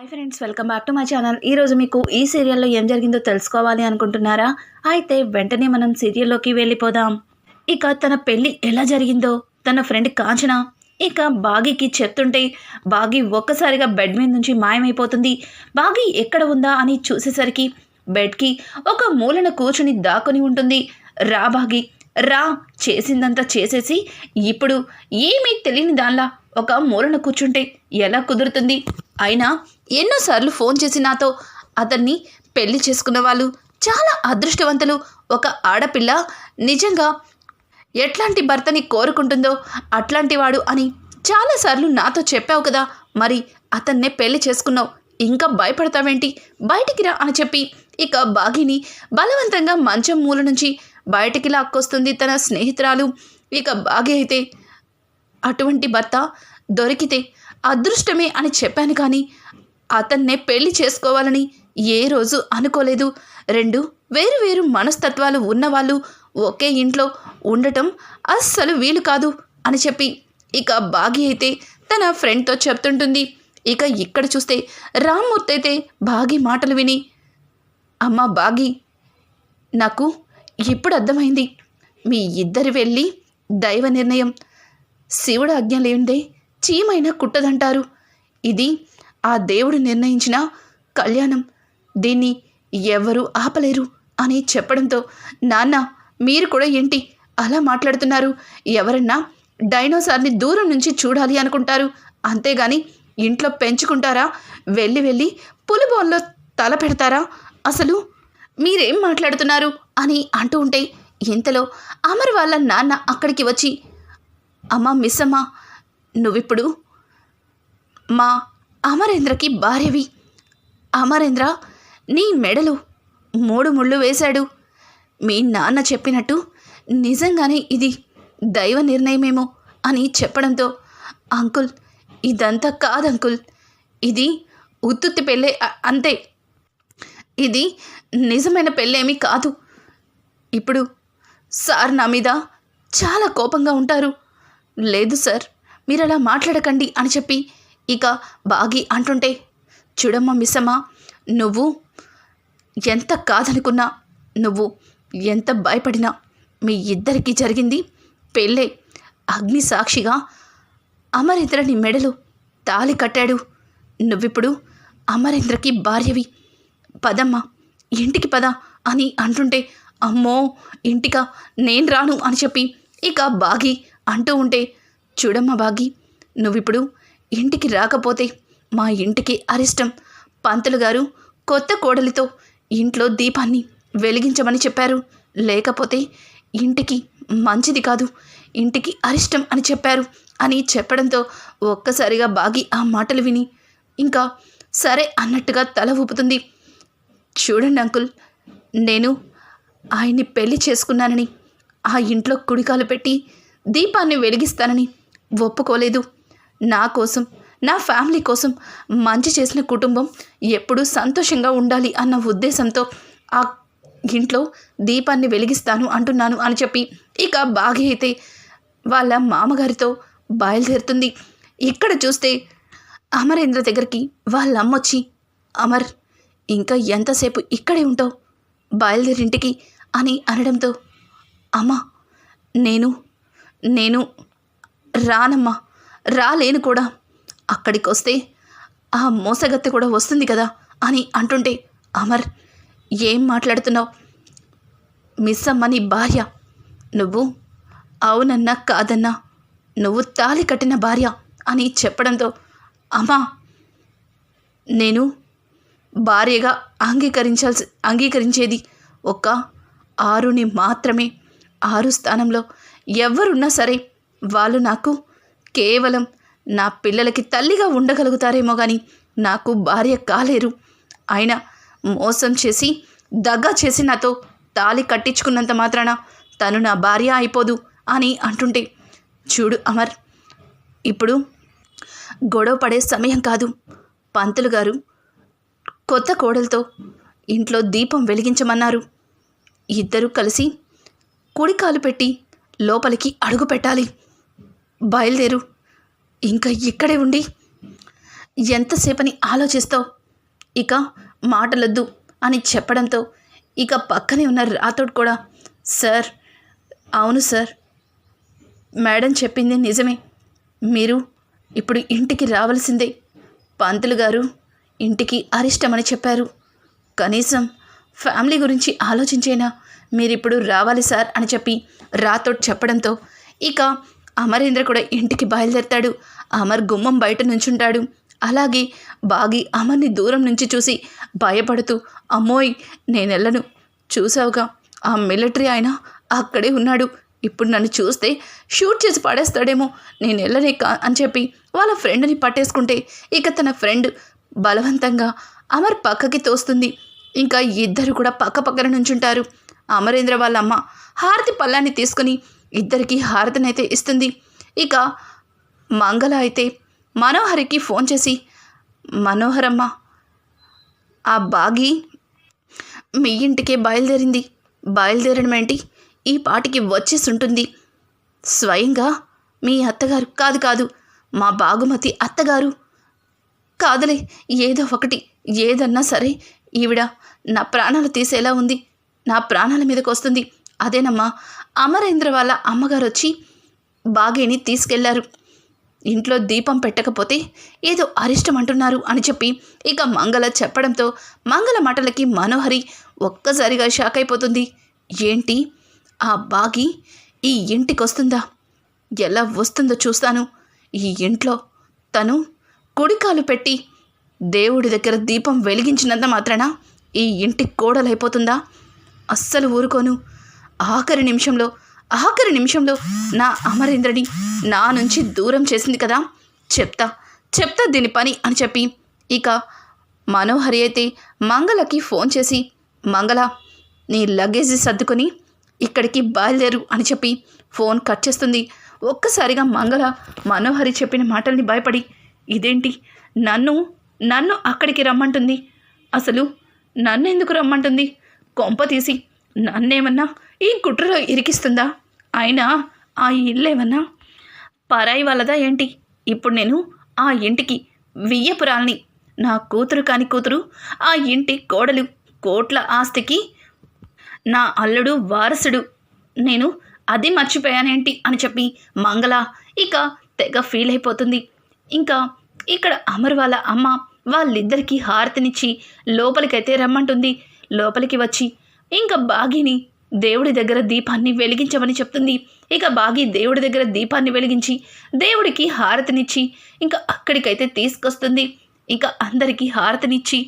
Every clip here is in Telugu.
Hi friends welcome back to my channel ఈరోజు మీకు ఈ సీరియల్లో ఏం జరిగిందో తెలుసుకోవాలి అనుకుంటున్నారా? అయితే వెంటనే మనం సీరియల్లోకి వెళ్ళిపోదాం. ఇక తన పెళ్ళి ఎలా జరిగిందో తన ఫ్రెండ్ కాంచన ఇక బాగీకి చెప్తుంటే బాగీ ఒక్కసారిగా బెడ్ మీద నుంచి మాయమైపోతుంది. బాగీ ఎక్కడ ఉందా అని చూసేసరికి బెడ్కి ఒక మూలన కూర్చుని దాక్కుని ఉంటుంది. రా బాగి రా చేసిందంతా చేసేసి ఇప్పుడు ఏమీ తెలియని దానిలా ఒక మూలన కూర్చుంటే ఎలా కుదురుతుంది? అయినా ఎన్నోసార్లు ఫోన్ చేసి నాతో అతన్ని పెళ్ళి చేసుకున్న వాళ్ళు చాలా అదృష్టవంతులు. ఒక ఆడపిల్ల నిజంగా ఎట్లాంటి భర్తని కోరుకుంటుందో అట్లాంటి వాడు అని చాలాసార్లు నాతో చెప్పావు కదా. మరి అతన్నే పెళ్ళి చేసుకున్నావు. ఇంకా భయపడతావేంటి? బయటికి రా అని చెప్పి ఇక బాగిని బలవంతంగా మంచం మూల నుంచి బయటికి లాక్కొస్తుంది తన స్నేహితురాలు. ఇక బాగి అయితే అటువంటి భర్త దొరికితే అదృష్టమే అని చెప్పాను కానీ అతన్నే పెళ్ళి చేసుకోవాలని ఏ రోజు అనుకోలేదు. రెండు వేరు వేరు మనస్తత్వాలు ఉన్నవాళ్ళు ఒకే ఇంట్లో ఉండటం అస్సలు వీలు కాదు అని చెప్పి ఇక బాగి అయితే తన ఫ్రెండ్తో చెప్తుంటుంది. ఇక ఇక్కడ చూస్తే రామ్మూర్తి అయితే బాగి మాటలు విని అమ్మ బాగి నాకు ఇప్పుడు అర్థమైంది. మీ ఇద్దరు వెళ్ళి దైవ నిర్ణయం. శివుడు ఆజ్ఞ లేనిదే చీమైనా కుట్టదంటారు. ఇది ఆ దేవుడు నిర్ణయించిన కళ్యాణం. దీన్ని ఎవరూ ఆపలేరు అని చెప్పడంతో నాన్న మీరు కూడా ఏంటి అలా మాట్లాడుతున్నారు? ఎవరన్నా డైనోసార్ని దూరం నుంచి చూడాలి అనుకుంటారు. అంతేగాని ఇంట్లో పెంచుకుంటారా? వెళ్ళి వెళ్ళి పులిబోన్లో తల పెడతారా? అసలు మీరేం మాట్లాడుతున్నారు? అని అంటూ ఉంటే ఇంతలో అమర్ వాళ్ళ నాన్న అక్కడికి వచ్చి అమ్మ మిస్ అమ్మా నువ్విప్పుడు మా అమరేంద్రకి భార్యవి. అమరేంద్ర నీ మెడలు మూడు ముళ్ళు వేశాడు. మీ నాన్న చెప్పినట్టు నిజంగానే ఇది దైవ నిర్ణయమేమో అని చెప్పడంతో అంకుల్ ఇదంతా కాదంకుల్. ఇది ఉత్తుత్తి పెళ్ళే అంతే. ఇది నిజమైన పెళ్ళేమీ కాదు. ఇప్పుడు సార్ నా మీద చాలా కోపంగా ఉంటారు. లేదు సార్ మీరు అలా మాట్లాడకండి అని చెప్పి ఇక బాగి అంటుంటే చూడమ్మా మిస్సమ్మా నువ్వు ఎంత కాదనుకున్నా నువ్వు ఎంత భయపడినా మీ ఇద్దరికీ జరిగింది పెళ్ళే. అగ్ని సాక్షిగా అమరేంద్ర నీ మెడలో తాళి కట్టాడు. నువ్విప్పుడు అమరేంద్రకి భార్యవి. పదమ్మా. ఇంటికి పద అని అంటుంటే అమ్మో ఇంటికా నేను రాను అని చెప్పి ఇక బాగి అంటూ ఉంటే చూడమ్మా బాగి నువ్విప్పుడు ఇంటికి రాకపోతే మా ఇంటికి అరిష్టం. పంతులు గారు కొత్త కోడలితో ఇంట్లో దీపాన్ని వెలిగించమని చెప్పారు. లేకపోతే ఇంటికి మంచిది కాదు ఇంటికి అరిష్టం అని చెప్పారు అని చెప్పడంతో ఒక్కసారిగా బాగి ఆ మాటలు విని ఇంకా సరే అన్నట్టుగా తల ఊపుతుంది. చూడండి అంకుల్ నేను ఆయన్ని పెళ్ళి చేసుకున్నానని ఆ ఇంట్లో కుడికాలు పెట్టి దీపాన్ని వెలిగిస్తానని ఒప్పుకోలేదు. నా కోసం నా ఫ్యామిలీ కోసం మంచి చేసిన కుటుంబం ఎప్పుడూ సంతోషంగా ఉండాలి అన్న ఉద్దేశంతో ఆ ఇంట్లో దీపాన్ని వెలిగిస్తాను అంటున్నాను అని చెప్పి ఇక బాగి అయితే వాళ్ళ మామగారితో బయలుదేరుతుంది. ఇక్కడ చూస్తే అమరేంద్ర దగ్గరికి వాళ్ళ అమ్మొచ్చి అమర్ ఇంకా ఎంతసేపు ఇక్కడే ఉంటావు? బయలుదేరింటికి అని అనడంతో అమ్మా నేను నేను రానమ్మా రాలేను కూడా. అక్కడికి వస్తే ఆ మోసగత్తె కూడా వస్తుంది కదా అని అంటుంటే అమర్ ఏం మాట్లాడుతున్నావు? మిస్ అమ్మ నీ భార్య. నువ్వు అవునన్నా కాదన్నా నువ్వు తాళి కట్టిన భార్య అని చెప్పడంతో అమ్మా నేను భార్యగా అంగీకరించాల్సి అంగీకరించేది ఒక్క ఆరుని మాత్రమే. ఆరు స్థానంలో ఎవరున్నా సరే వాళ్ళు నాకు కేవలం నా పిల్లలకి తల్లిగా ఉండగలుగుతారేమో కానీ నాకు భార్య కాలేరు. ఆయన మోసం చేసి దగ్గా చేసి నాతో తాళి కట్టించుకున్నంత మాత్రాన తను నా భార్య అయిపోదు అని అంటుంటే చూడు అమర్ ఇప్పుడు గొడవ పడే సమయం కాదు. పంతులు గారు కొత్త కోడలతో ఇంట్లో దీపం వెలిగించమన్నారు. ఇద్దరూ కలిసి కుడికాలు పెట్టి లోపలికి అడుగు పెట్టాలి. బయలుదేరు. ఇంకా ఇక్కడే ఉండి ఎంతసేపని ఆలోచిస్తావు? ఇక మాటలొద్దు అని చెప్పడంతో ఇక పక్కనే ఉన్న రాతోడు కూడా సార్ అవును సార్. మేడం చెప్పింది నిజమే. మీరు ఇప్పుడు ఇంటికి రావాల్సిందే. పంతులు గారు ఇంటికి అరిష్టమని చెప్పారు. కనీసం ఫ్యామిలీ గురించి ఆలోచించేనా మీరిప్పుడు రావాలి సార్ అని చెప్పి రాతో చెప్పడంతో ఇక అమరేంద్ర కూడా ఇంటికి బయలుదేరతాడు. అమర్ గుమ్మం బయట నుంచుంటాడు. అలాగే బాగి అమర్ని దూరం నుంచి చూసి భయపడుతూ అమ్మోయ్ నేనెళ్ళను. చూసావుగా ఆ మిలిటరీ ఆయన అక్కడే ఉన్నాడు. ఇప్పుడు నన్ను చూస్తే షూట్ చేసి పడేస్తాడేమో. నేను వెళ్ళనే కా అని చెప్పి వాళ్ళ ఫ్రెండ్ని పట్టేసుకుంటే ఇక తన ఫ్రెండ్ బలవంతంగా అమర్ పక్కకి తోస్తుంది. ఇంకా ఇద్దరు కూడా పక్క పక్కన నుంచుంటారు. అమరేంద్ర వాళ్ళ అమ్మ హారతి పళ్ళాన్ని తీసుకుని ఇద్దరికి హారతినైతే ఇస్తుంది. ఇక మంగళ అయితే మనోహరికి ఫోన్ చేసి మనోహరమ్మ ఆ బాగి మీ ఇంటికే బయలుదేరింది. బయలుదేరడం ఏంటి? ఈ పాటికి వచ్చేసి ఉంటుంది. స్వయంగా మీ అత్తగారు కాదు కాదు మా బాగుమతి అత్తగారు కాదులే ఏదో ఒకటి ఏదన్నా సరే. ఈవిడ నా ప్రాణాలు తీసేలా ఉంది. నా ప్రాణాల మీదకి వస్తుంది అదేనమ్మా అమరేంద్ర వాళ్ళ అమ్మగారు వచ్చి బాగేని తీసుకెళ్ళారు. ఇంట్లో దీపం పెట్టకపోతే ఏదో అరిష్టం అంటున్నారు అని చెప్పి ఇక మంగళ చెప్పడంతో మంగళ మాటలకి మనోహరి ఒక్కసారిగా షాక్ అయిపోతుంది. ఏంటి? ఆ బాగి ఈ ఇంటికి వస్తుందా ఎలా వస్తుందో చూస్తాను. ఈ ఇంట్లో తను కుడికాలు పెట్టి దేవుడి దగ్గర దీపం వెలిగించినంత మాత్రాన ఈ ఇంటి కోడలైపోతుందా? అస్సలు ఊరుకోను. ఆఖరి నిమిషంలో ఆఖరి నిమిషంలో నా అమరేంద్రని నా నుంచి దూరం చేసింది కదా? చెప్తా చెప్తా దీని పని అని చెప్పి ఇక మనోహరి అయితే మంగళకి ఫోన్ చేసి మంగళ నీ లగేజ్ సర్దుకొని ఇక్కడికి బయలుదేరు అని చెప్పి ఫోన్ కట్ చేస్తుంది. ఒక్కసారిగా మంగళ మనోహరి చెప్పిన మాటల్ని భయపడి ఇదేంటి? నన్ను నన్ను అక్కడికి రమ్మంటుంది. అసలు నన్ను ఎందుకు రమ్మంటుంది? కొంప తీసి నన్నేమన్నా ఈ కుట్రలో ఇరికిస్తుందా? అయినా ఆ ఇల్లేమన్నా? పరాయి వాళ్ళదా ఏంటి? ఇప్పుడు నేను ఆ ఇంటికి వియ్యపురాల్ని నా కూతురు కాని కూతురు ఆ ఇంటి కోడలు కోట్ల ఆస్తికి నా అల్లుడు వారసుడు. నేను అది మర్చిపోయానేంటి అని చెప్పి మంగళ ఇక తెగ ఫీల్ అయిపోతుంది. ఇంకా ఇక్కడ అమర్ వాళ్ళ అమ్మ వాళ్ళిద్దరికీ హారతినిచ్చి లోపలికైతే రమ్మంటుంది. లోపలికి వచ్చి ఇంకా బాగిని దేవుడి దగ్గర దీపాన్ని వెలిగించమని చెప్తుంది. ఇక బాగి దేవుడి దగ్గర దీపాన్ని వెలిగించి దేవుడికి హారతినిచ్చి ఇంకా అక్కడికైతే తీసుకొస్తుంది. ఇంకా అందరికీ హారతినిచ్చి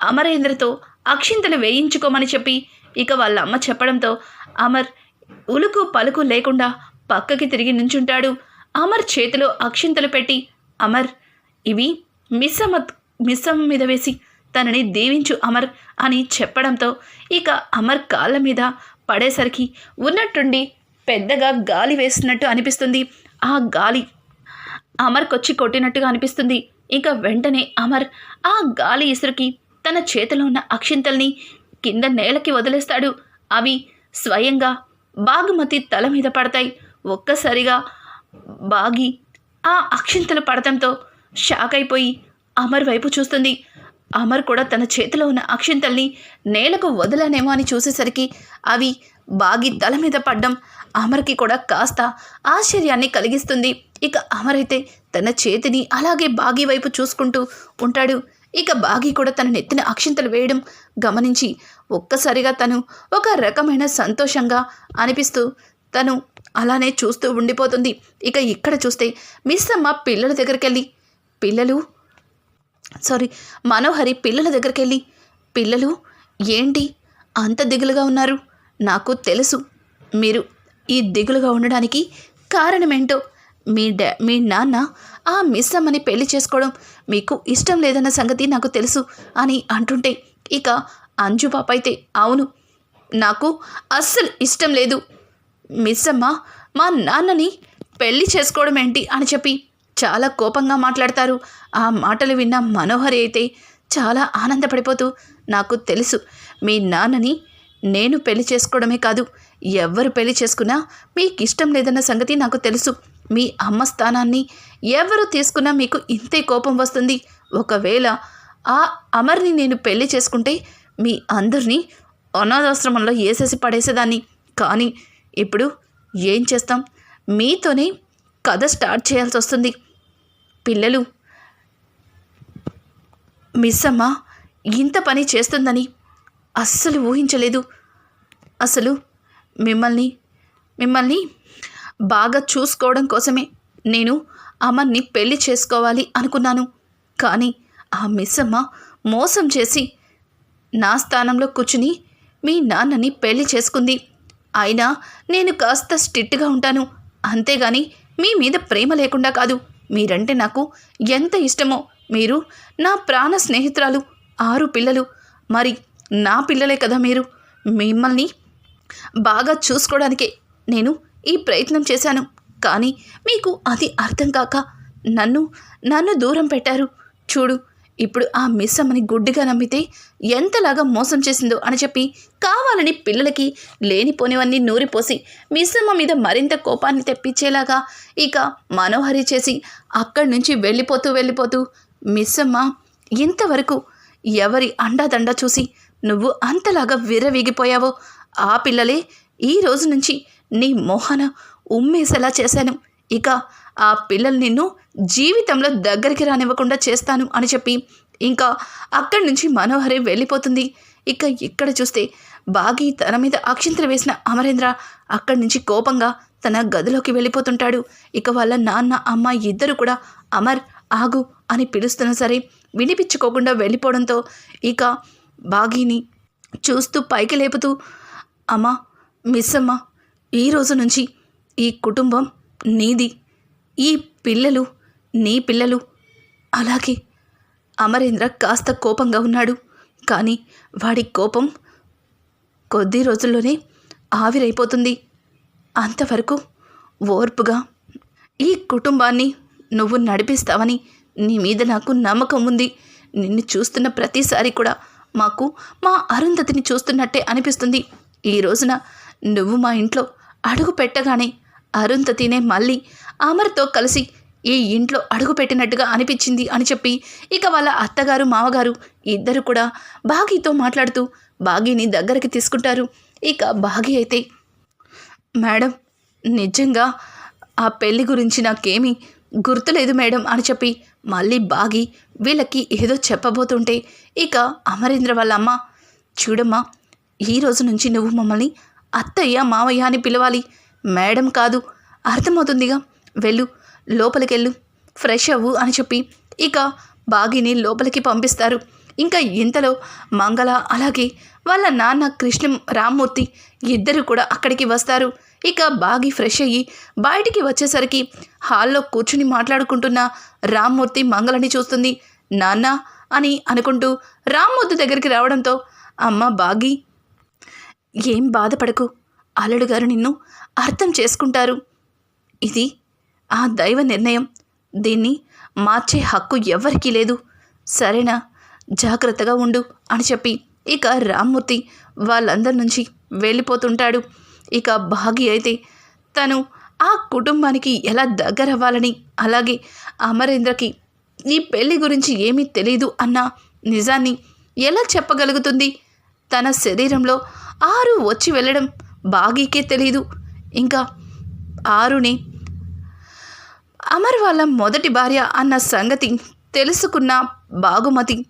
అమరేంద్రతో అక్షింతలు వేయించుకోమని చెప్పి ఇక వాళ్ళ అమ్మ చెప్పడంతో అమర్ ఉలుకు పలుకు లేకుండా పక్కకి తిరిగి నుంచుంటాడు. అమర్ చేతిలో అక్షింతలు పెట్టి అమర్ ఇవి మిస్సమ్మ మిస్సమ్మ మీద వేసి తనని దీవించు అమర్ అని చెప్పడంతో ఇక అమర్ కాళ్ళ మీద పడేసరికి ఉన్నట్టుండి పెద్దగా గాలి వేస్తున్నట్టు అనిపిస్తుంది. ఆ గాలి అమర్కొచ్చి కొట్టినట్టుగా అనిపిస్తుంది. ఇక వెంటనే అమర్ ఆ గాలి ఇసురుకి తన చేతిలో ఉన్న అక్షింతల్ని కింద నేలకి వదిలేస్తాడు. అవి స్వయంగా బాగుమతి తల మీద పడతాయి. ఒక్కసారిగా బాగి ఆ అక్షింతలు పడటంతో షాక్ అయిపోయి అమర్ వైపు చూస్తుంది. అమర్ కూడా తన చేతిలో ఉన్న అక్షింతల్ని నేలకు వదలనేమో అని చూసేసరికి అవి బాగి తల మీద పడ్డం అమర్కి కూడా కాస్త ఆశ్చర్యాన్ని కలిగిస్తుంది. ఇక అమర్ అయితే తన చేతిని అలాగే బాగి వైపు చూసుకుంటూ ఉంటాడు. ఇక బాగి కూడా తన నెత్తిన అక్షింతలు వేయడం గమనించి ఒక్కసారిగా తను ఒక రకమైన సంతోషంగా అనిపిస్తూ తను అలానే చూస్తూ ఉండిపోతుంది. ఇక ఇక్కడ చూస్తే మిస్ అమ్మ పిల్లల దగ్గరికి వెళ్ళి పిల్లలు? సారీ మనోహరి పిల్లల దగ్గరికి వెళ్ళి పిల్లలు ఏంటి? అంత దిగులుగా ఉన్నారు. నాకు తెలుసు. మీరు ఈ దిగులుగా ఉండడానికి కారణమేంటో? మీ డా మీ నాన్న ఆ మిస్ అమ్మని పెళ్ళి చేసుకోవడం మీకు ఇష్టం లేదన్న సంగతి నాకు తెలుసు అని అంటుంటే ఇక అంజు పాప అయితే అవును నాకు అస్సలు ఇష్టం లేదు. మిస్ అమ్మా మా నాన్నని పెళ్ళి చేసుకోవడం ఏంటి అని చెప్పి చాలా కోపంగా మాట్లాడతారు. ఆ మాటలు విన్న మనోహరి అయితే చాలా ఆనందపడిపోతూ నాకు తెలుసు మీ నాన్నని నేను పెళ్ళి చేసుకోవడమే కాదు ఎవరు పెళ్ళి చేసుకున్నా మీకు ఇష్టం లేదన్న సంగతి నాకు తెలుసు. మీ అమ్మ స్థానాన్ని ఎవరు తీసుకున్నా మీకు ఇంతే కోపం వస్తుంది. ఒకవేళ ఆ అమర్ని నేను పెళ్ళి చేసుకుంటే మీ అందరినీ అనాథాశ్రమంలో వేసేసి పడేసేదాన్ని. కానీ ఇప్పుడు ఏం చేస్తాం? మీతోనే కథ స్టార్ట్ చేయాల్సి వస్తుంది. పిల్లలు మిస్ అమ్మ ఇంత పని చేస్తుందని అస్సలు ఊహించలేదు. అసలు మిమ్మల్ని మిమ్మల్ని బాగా చూసుకోవడం కోసమే నేను అమ్మని పెళ్ళి చేసుకోవాలి అనుకున్నాను. కానీ ఆ మిస్ అమ్మ మోసం చేసి నా స్థానంలో కూర్చుని మీ నాన్నని పెళ్ళి చేసుకుంది. అయినా నేను కాస్త స్ట్రిక్ట్గా ఉంటాను. అంతేగాని మీ మీద ప్రేమ లేకుండా కాదు. మీరంటే నాకు ఎంత ఇష్టమో. మీరు నా ప్రాణ స్నేహితురాలు ఆరు పిల్లలు. మరి నా పిల్లలే కదా మీరు. మిమ్మల్ని బాగా చూసుకోవడానికే నేను ఈ ప్రయత్నం చేశాను. కానీ మీకు అది అర్థం కాక నన్ను నన్ను దూరం పెట్టారు. చూడు ఇప్పుడు ఆ మిస్ అమ్మని గుడ్డిగా నమ్మితే ఎంతలాగా మోసం చేసిందో అని చెప్పి కావాలని పిల్లలకి లేనిపోనివన్నీ నూరిపోసి మిస్ అమ్మ మీద మరింత కోపాన్ని తెప్పించేలాగా ఇక మనోహరి చేసి అక్కడి నుంచి వెళ్ళిపోతూ వెళ్ళిపోతూ మిస్ అమ్మ ఇంతవరకు ఎవరి అండాదండా చూసి నువ్వు అంతలాగా విర్రవీగిపోయావో? ఆ పిల్లలే ఈ రోజు నుంచి నీ మోహన ఉమ్మేసేలా చేశాను. ఇక ఆ పిల్లలు నిన్ను జీవితంలో దగ్గరికి రానివ్వకుండా చేస్తాను అని చెప్పి ఇంకా అక్కడి నుంచి మనోహరి వెళ్ళిపోతుంది. ఇక ఇక్కడ చూస్తే బాగి తన మీద అక్షింతలు వేసిన అమరేంద్ర అక్కడి నుంచి కోపంగా తన గదిలోకి వెళ్ళిపోతుంటాడు. ఇక వాళ్ళ నాన్న అమ్మ ఇద్దరు కూడా అమర్ ఆగు అని పిలుస్తున్నా సరే వినిపించుకోకుండా వెళ్ళిపోవడంతో ఇక బాగీని చూస్తూ పైకి లేపుతూ అమ్మా మిస్ అమ్మ ఈ రోజు నుంచి ఈ కుటుంబం నీది. ఈ పిల్లలు నీ పిల్లలు. అలాగే అమరేంద్ర కాస్త కోపంగా ఉన్నాడు. కానీ వాడి కోపం కొద్ది రోజుల్లోనే ఆవిరైపోతుంది. అంతవరకు ఓర్పుగా ఈ కుటుంబాన్ని నువ్వు నడిపిస్తావని నీ మీద నాకు నమ్మకం ఉంది. నిన్ను చూస్తున్న ప్రతిసారి కూడా మాకు మా అరుంధతిని చూస్తున్నట్టే అనిపిస్తుంది. ఈ రోజున నువ్వు మా ఇంట్లో అడుగు పెట్టగానే అరుంధతినే మళ్ళీ అమర్తో కలిసి ఈ ఇంట్లో అడుగుపెట్టినట్టుగా అనిపించింది అని చెప్పి ఇక వాళ్ళ అత్తగారు మామగారు ఇద్దరు కూడా బాగీతో మాట్లాడుతూ బాగీని దగ్గరికి తీసుకుంటారు. ఇక బాగీ అయితే మేడం నిజంగా ఆ పెళ్ళి గురించి నాకేమీ గుర్తులేదు మేడం అని చెప్పి మళ్ళీ బాగి వీళ్ళకి ఏదో చెప్పబోతుంటే ఇక అమరేంద్ర వాళ్ళ అమ్మ చూడమ్మా ఈ రోజు నుంచి నువ్వు మమ్మల్ని అత్తయ్య మావయ్య అని పిలవాలి. మేడం కాదు అర్థమవుతుందిగా. వెళ్ళు లోపలికెళ్ళు ఫ్రెష్ అవ్వు అని చెప్పి ఇక బాగిని లోపలికి పంపిస్తారు. ఇంకా ఇంతలో మంగళ అలాగే వాళ్ళ నాన్న కృష్ణ రామ్మూర్తి ఇద్దరు కూడా అక్కడికి వస్తారు. ఇక బాగి ఫ్రెష్ అయ్యి బయటికి వచ్చేసరికి హాల్లో కూర్చుని మాట్లాడుకుంటున్న రామ్మూర్తి మంగళని చూస్తుంది. నాన్న అని అనుకుంటూ రామ్మూర్తి దగ్గరికి రావడంతో అమ్మ బాగి ఏం బాధపడకు. అల్లుడు గారు నిన్ను అర్థం చేసుకుంటారు. ఇది ఆ దైవ నిర్ణయం. దీన్ని మార్చే హక్కు ఎవ్వరికీ లేదు. సరేనా? జాగ్రత్తగా ఉండు అని చెప్పి ఇక రామ్మూర్తి వాళ్ళందరి నుంచి వెళ్ళిపోతుంటాడు. ఇక భాగి అయితే తను ఆ కుటుంబానికి ఎలా దగ్గరవ్వాలని అలాగే అమరేంద్రకి ఈ పెళ్ళి గురించి ఏమీ తెలీదు అన్న నిజాన్ని ఎలా చెప్పగలుగుతుంది? తన శరీరంలో ఆరు వచ్చి వెళ్ళడం బాగీకే తెలీదు. ఇంకా ఆరుని అమర్ వాళ్ళ మొదటి భార్య అన్న సంగతి తెలుసుకున్న బాగుమతి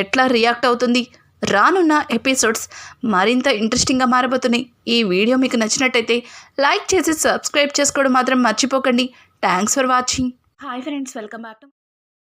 ఎట్లా రియాక్ట్ అవుతుంది? రానున్న ఎపిసోడ్స్ మరింత ఇంట్రెస్టింగ్గా మారబోతున్నాయి. ఈ వీడియో మీకు నచ్చినట్టయితే లైక్ చేసి సబ్స్క్రైబ్ చేసుకోవడం మాత్రం మర్చిపోకండి. Thanks for watching hi friends welcome back to